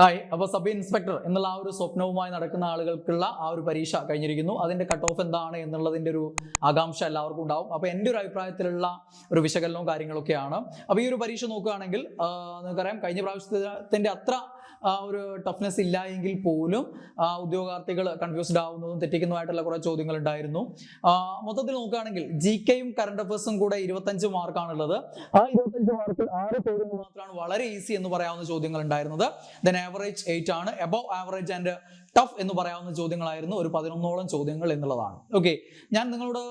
Hi അപ്പോൾ sub inspector എന്നുള്ള ആ ഒരു സ്വപ്നവുമായി നടക്കുന്ന ആളുകൾക്കുള്ള ആ ഒരു പരീക്ഷ കഴിഞ്ഞിരിക്കുന്നു. അതിന്റെ കട്ട് ഓഫ് എന്താണ് എന്നുള്ളതിന്റെ ഒരു ആകാംക്ഷ എല്ലാവർക്കും ഉണ്ടാവും. അപ്പോൾ എന്റെ ഒരു അഭിപ്രായത്തിലുള്ള ഒരു വിശകലനവും കാര്യങ്ങളൊക്കെയാണ്. അപ്പോൾ ഈ ഒരു പരീക്ഷ നോക്കുകയാണെങ്കിൽ നിങ്ങൾക്കറിയാം കഴിഞ്ഞ പ്രാവശ്യത്തിന്റെ അത്ര ഒരു ടഫ്നെസ് ഇല്ല എങ്കിൽ പോലും ഉദ്യോഗാർത്ഥികൾ കൺഫ്യൂസ്ഡ് ആവുന്നതും തെറ്റിക്കുന്നതുമായിട്ടുള്ള കുറേ ചോദ്യങ്ങൾ ഉണ്ടായിരുന്നു. മൊത്തത്തിൽ നോക്കുകയാണെങ്കിൽ ജി കെയും കറണ്ട് അഫേഴ്സും കൂടെ ഇരുപത്തഞ്ച് മാർക്കാണുള്ളത് ആ ഇരുപത്തഞ്ച് മാർക്കിൽ ആറ് ചോദ്യങ്ങൾ മാത്രമാണ് വളരെ ഈസി എന്ന് പറയാവുന്ന ചോദ്യങ്ങൾ ഉണ്ടായിരുന്നത്. ദെൻ ആവറേജ് എയ്റ്റ് ആണ്. എബവ് ആവറേജ് ആൻഡ് ടഫ് എന്ന് പറയാവുന്ന ചോദ്യങ്ങളായിരുന്നു. ഒരു പതിനൊന്നോളം ചോദ്യങ്ങൾ എന്നുള്ളതാണ്. ഓക്കെ ഞാൻ നിങ്ങളോട്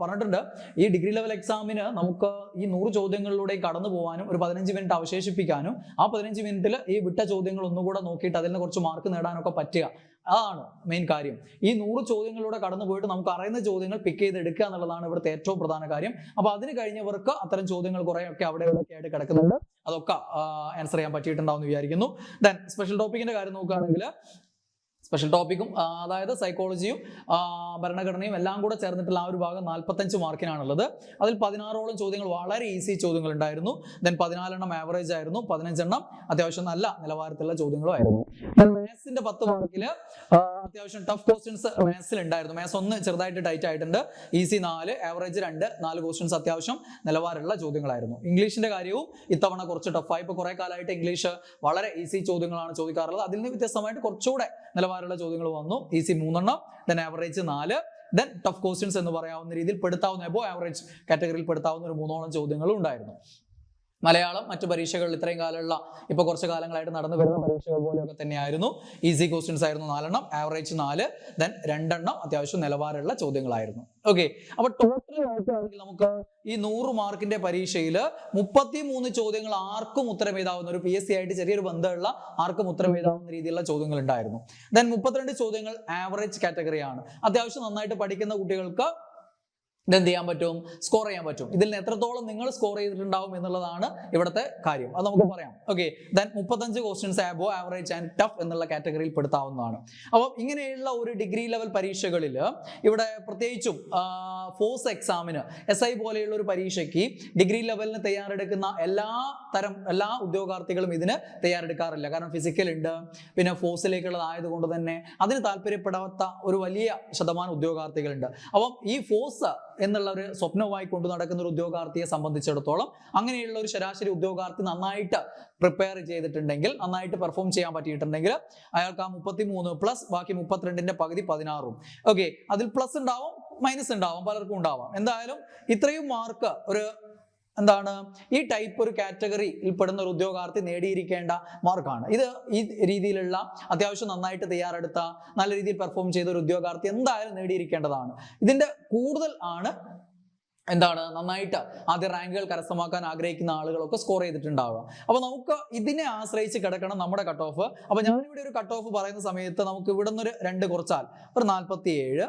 പറഞ്ഞിട്ടുണ്ട്. ഈ ഡിഗ്രി ലെവൽ എക്സാമിന് നമുക്ക് ഈ നൂറ് ചോദ്യങ്ങളിലൂടെ കടന്നു പോകാനും ഒരു പതിനഞ്ച് മിനിറ്റ് അവശേഷിപ്പിക്കാനും ആ പതിനഞ്ച് മിനിറ്റിൽ ഈ വിട്ട ചോദ്യങ്ങൾ ഒന്നുകൂടെ നോക്കിയിട്ട് അതിൽ നിന്ന് കുറച്ച് മാർക്ക് നേടാനൊക്കെ പറ്റുക. അതാണ് മെയിൻ കാര്യം. ഈ നൂറ് ചോദ്യങ്ങളിലൂടെ കടന്നു പോയിട്ട് നമുക്ക് അറിയുന്ന ചോദ്യങ്ങൾ പിക്ക് ചെയ്ത് എടുക്കുക എന്നുള്ളതാണ് ഇവിടുത്തെ ഏറ്റവും പ്രധാന കാര്യം. അപ്പൊ അതിന് കഴിഞ്ഞവർക്ക് അത്തരം ചോദ്യങ്ങൾ കുറേയൊക്കെ അവിടെ ഇവിടെയൊക്കെ ആയിട്ട് കിടക്കുന്നുണ്ട്. അതൊക്കെ ആൻസർ ചെയ്യാൻ പറ്റിയിട്ടുണ്ടാവും എന്ന് വിചാരിക്കുന്നു ദെൻ സ്പെഷ്യൽ ടോപ്പിക്കിന്റെ കാര്യം നോക്കുകയാണെങ്കിൽ സ്പെഷ്യൽ ടോപ്പിക്കും അതായത് സൈക്കോളജിയും ഭരണഘടനയും എല്ലാം കൂടെ ചേർന്നിട്ടുള്ള ആ ഒരു ഭാഗം നാൽപ്പത്തഞ്ച് മാർക്കിനാണുള്ളത് അതിൽ പതിനാറോളം ചോദ്യങ്ങൾ വളരെ ഈസി ചോദ്യങ്ങൾ ഉണ്ടായിരുന്നു. ദെൻ പതിനാലെണ്ണം ആവറേജ് ആയിരുന്നു. പതിനഞ്ചെണ്ണം അത്യാവശ്യം നല്ല നിലവാരത്തിലുള്ള ചോദ്യങ്ങളും ആയിരുന്നു. മാത്സിന്റെ പത്ത് മാർക്കിൽ അത്യാവശ്യം ടഫ് ക്വസ്റ്റ്യൻസ് മാത്സിൽ ഉണ്ടായിരുന്നു. മാത്സ് ഒന്ന് ചെറുതായിട്ട് ടൈറ്റ് ആയിട്ടുണ്ട്. ഈസി നാല് ആവറേജ് രണ്ട് നാല് ക്വസ്റ്റ്യൻസ് അത്യാവശ്യം നിലവാരമുള്ള ചോദ്യങ്ങളായിരുന്നു. ഇംഗ്ലീഷിന്റെ കാര്യവും ഇത്തവണ കുറച്ച് ടഫായി ഇപ്പൊ കുറെ കാലമായിട്ട് ഇംഗ്ലീഷ് വളരെ ഈസി ചോദ്യങ്ങളാണ് ചോദിക്കാറുള്ളത്. അതിൽ നിന്ന് വ്യത്യസ്തമായിട്ട് കുറച്ചുകൂടെ നിലവാരമുള്ള ചോദ്യങ്ങൾ വന്നു. ഈസി മൂന്നെണ്ണം. ദെൻ ആവറേജ് നാല്. ദെൻ ടഫ് ക്വസ്റ്റ്യൻസ് എന്ന് പറയാവുന്ന രീതിയിൽ പെടുത്താവുന്ന എബോ ആവറേജ് കാറ്റഗറിയിൽ പെടുത്താവുന്ന ഒരു മൂന്നോളം ചോദ്യങ്ങളും ഉണ്ടായിരുന്നു. മലയാളം മറ്റു പരീക്ഷകളിൽ ഇത്രയും കാലമുള്ള ഇപ്പോൾ കുറച്ച് കാലങ്ങളായിട്ട് നടന്നു വരുന്ന പരീക്ഷകൾ പോലെയൊക്കെ തന്നെയായിരുന്നു. ഈസി ക്വസ്റ്റ്യൻസ് ആയിരുന്നു നാലെണ്ണം ആവറേജ് നാല് ദെൻ രണ്ടെണ്ണം അത്യാവശ്യം നിലവാരമുള്ള ചോദ്യങ്ങളായിരുന്നു. ഓക്കെ അപ്പൊ ടോട്ടൽ നോക്കുകയാണെങ്കിൽ നമുക്ക് ഈ നൂറ് മാർക്കിന്റെ പരീക്ഷയിൽ മുപ്പത്തി മൂന്ന് ചോദ്യങ്ങൾ ആർക്കും ഉത്തരം എഴുതാവുന്ന ഒരു പി എസ് സി ആയിട്ട് ചെറിയൊരു ബന്ധമുള്ള ആർക്കും ഉത്തരം എഴുതാവുന്ന രീതിയിലുള്ള ചോദ്യങ്ങൾ ഉണ്ടായിരുന്നു ദെൻ മുപ്പത്തിരണ്ട് ചോദ്യങ്ങൾ ആവറേജ് കാറ്റഗറിയാണ് അത്യാവശ്യം നന്നായിട്ട് പഠിക്കുന്ന കുട്ടികൾക്ക് ഇതെന്ത് ചെയ്യാൻ പറ്റും? സ്കോർ ചെയ്യാൻ പറ്റും. ഇതിൽ എത്രത്തോളം നിങ്ങൾ സ്കോർ ചെയ്തിട്ടുണ്ടാവും എന്നുള്ളതാണ് ഇവിടുത്തെ കാര്യം. അത് നമുക്ക് പറയാം. ഓക്കെ ദൻ മുപ്പത്തഞ്ച് questions above average and tough എന്നുള്ള കാറ്റഗറിയിൽ പെടുത്താവുന്നതാണ്. അപ്പം ഇങ്ങനെയുള്ള ഒരു ഡിഗ്രി ലെവൽ പരീക്ഷകളിൽ ഇവിടെ പ്രത്യേകിച്ചും ഫോഴ്സ് എക്സാമിന് എസ് ഐ പോലെയുള്ള ഒരു പരീക്ഷയ്ക്ക് ഡിഗ്രി ലെവലിന് തയ്യാറെടുക്കുന്ന എല്ലാ തരം എല്ലാ ഉദ്യോഗാർത്ഥികളും ഇതിന് തയ്യാറെടുക്കാറില്ല. കാരണം ഫിസിക്കൽ ഉണ്ട് പിന്നെ ഫോഴ്സിലേക്കുള്ളതായത് കൊണ്ട് തന്നെ അതിന് താല്പര്യപ്പെടാത്ത ഒരു വലിയ ശതമാനം ഉദ്യോഗാർത്ഥികളുണ്ട്. അപ്പം ഈ ഫോഴ്സ് എന്നുള്ള ഒരു സ്വപ്നവുമായി കൊണ്ടു നടക്കുന്ന ഒരു ഉദ്യോഗാർത്ഥിയെ സംബന്ധിച്ചിടത്തോളം അങ്ങനെയുള്ള ഒരു ശരാശരി ഉദ്യോഗാർത്ഥി നന്നായിട്ട് പ്രിപ്പയർ ചെയ്തിട്ടുണ്ടെങ്കിൽ നന്നായിട്ട് പെർഫോം ചെയ്യാൻ പറ്റിയിട്ടുണ്ടെങ്കിൽ അയാൾക്ക് ആ മുപ്പത്തി മൂന്ന് പ്ലസ് ബാക്കി മുപ്പത്തിരണ്ടിന്റെ പകുതി പതിനാറും ഓക്കെ അതിൽ പ്ലസ് ഉണ്ടാവും മൈനസ് ഉണ്ടാവും പലർക്കും ഉണ്ടാവാം. എന്തായാലും ഇത്രയും മാർക്ക് ഒരു എന്താണ്? ഈ ടൈപ്പ് ഒരു കാറ്റഗറിയിൽ പെടുന്ന ഒരു ഉദ്യോഗാർത്ഥി നേടിയിരിക്കേണ്ട മാർക്കാണ് ഇത് ഈ രീതിയിലുള്ള അത്യാവശ്യം നന്നായിട്ട് തയ്യാറെടുത്ത നല്ല രീതിയിൽ പെർഫോം ചെയ്ത ഒരു ഉദ്യോഗാർത്ഥി എന്തായാലും നേടിയിരിക്കേണ്ടതാണ്. ഇതിന്റെ കൂടുതൽ ആണ് എന്താണ്? നന്നായിട്ട് ആദ്യ റാങ്കുകൾ കരസ്ഥമാക്കാൻ ആഗ്രഹിക്കുന്ന ആളുകളൊക്കെ സ്കോർ ചെയ്തിട്ടുണ്ടാവുക. അപ്പൊ നമുക്ക് ഇതിനെ ആശ്രയിച്ച് കിടക്കണം നമ്മുടെ കട്ട് ഓഫ് അപ്പൊ ഞാനിവിടെ ഒരു കട്ട് ഓഫ് പറയുന്ന സമയത്ത് നമുക്ക് ഇവിടെ നിന്ന് ഒരു രണ്ട് കുറച്ചാൽ ഒരു നാൽപ്പത്തി ഏഴ്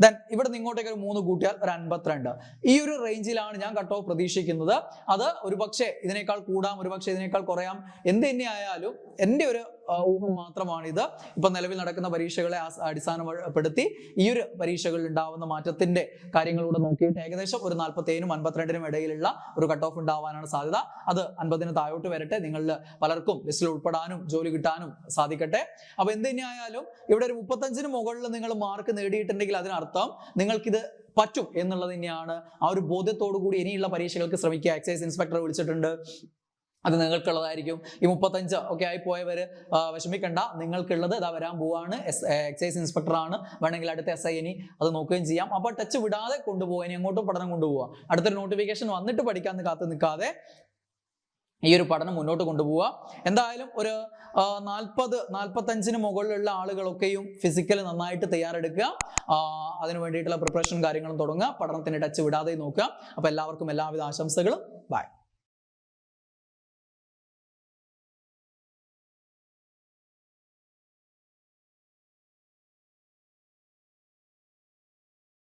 ദെൻ ഇവിടെ ഇങ്ങോട്ടേക്ക് ഒരു മൂന്ന് കൂട്ടിയാൽ ഒരു അൻപത്തിരണ്ട്. ഈ ഒരു റേഞ്ചിലാണ് ഞാൻ കട്ട് ഓഫ് പ്രതീക്ഷിക്കുന്നത്. അത് ഒരുപക്ഷെ ഇതിനേക്കാൾ കൂടാം ഒരുപക്ഷെ ഇതിനേക്കാൾ കുറയാം. എന്ത് തന്നെ ആയാലും എന്റെ ഒരു ഊഹം മാത്രമാണിത്. ഇപ്പൊ നിലവിൽ നടക്കുന്ന പരീക്ഷകളെ അടിസ്ഥാനപ്പെടുത്തി ഈ ഒരു പരീക്ഷകളിൽ ഉണ്ടാവുന്ന മാറ്റത്തിന്റെ കാര്യങ്ങളൂടെ നോക്കിയിട്ട് ഏകദേശം ഒരു നാൽപ്പത്തേഴിനും അൻപത്തിരണ്ടിനും ഇടയിലുള്ള ഒരു കട്ട് ഓഫ് ഉണ്ടാവാനാണ് സാധ്യത. അത് അൻപതിന് താഴോട്ട് വരട്ടെ. നിങ്ങളിൽ പലർക്കും ലിസ്റ്റിൽ ഉൾപ്പെടാനും ജോലി കിട്ടാനും സാധിക്കട്ടെ. അപ്പൊ എന്ത് തന്നെയായാലും ഇവിടെ ഒരു മുപ്പത്തഞ്ചിന് മുകളിൽ നിങ്ങൾ മാർക്ക് നേടിയിട്ടുണ്ടെങ്കിൽ അതിനർത്ഥം നിങ്ങൾക്കിത് പറ്റും എന്നുള്ളത് തന്നെയാണ്. ആ ഒരു ബോധ്യത്തോടു കൂടി ഇനിയുള്ള പരീക്ഷകൾക്ക് ശ്രമിക്കുക. എക്സൈസ് ഇൻസ്പെക്ടർ വിളിച്ചിട്ടുണ്ട്. അത് നിങ്ങൾക്കുള്ളതായിരിക്കും. ഈ മുപ്പത്തഞ്ച് ഒക്കെ ആയി പോയവർ വിഷമിക്കണ്ട. നിങ്ങൾക്കുള്ളത് ഇതാ വരാൻ പോവാണ്. എസ് എക്സൈസ് ഇൻസ്പെക്ടറാണ്. വേണമെങ്കിൽ അടുത്ത എസ് ഐ ഇനി അത് നോക്കുകയും ചെയ്യാം. അപ്പോൾ ടച്ച് വിടാതെ കൊണ്ടുപോകാൻ ഇനി അങ്ങോട്ടും പഠനം കൊണ്ടുപോവുക. അടുത്തൊരു നോട്ടിഫിക്കേഷൻ വന്നിട്ട് പഠിക്കാൻ കാത്തു നിൽക്കാതെ ഈ ഒരു പഠനം മുന്നോട്ട് കൊണ്ടുപോവുക. എന്തായാലും ഒരു നാൽപ്പത് നാൽപ്പത്തഞ്ചിന് മുകളിലുള്ള ആളുകളൊക്കെയും ഫിസിക്കൽ നന്നായിട്ട് തയ്യാറെടുക്കുക. അതിന് വേണ്ടിയിട്ടുള്ള പ്രിപ്പറേഷൻ കാര്യങ്ങളും തുടങ്ങുക. പഠനത്തിന് ടച്ച് വിടാതെ നോക്കുക. അപ്പോൾ എല്ലാവർക്കും എല്ലാവിധ ആശംസകളും. ബൈ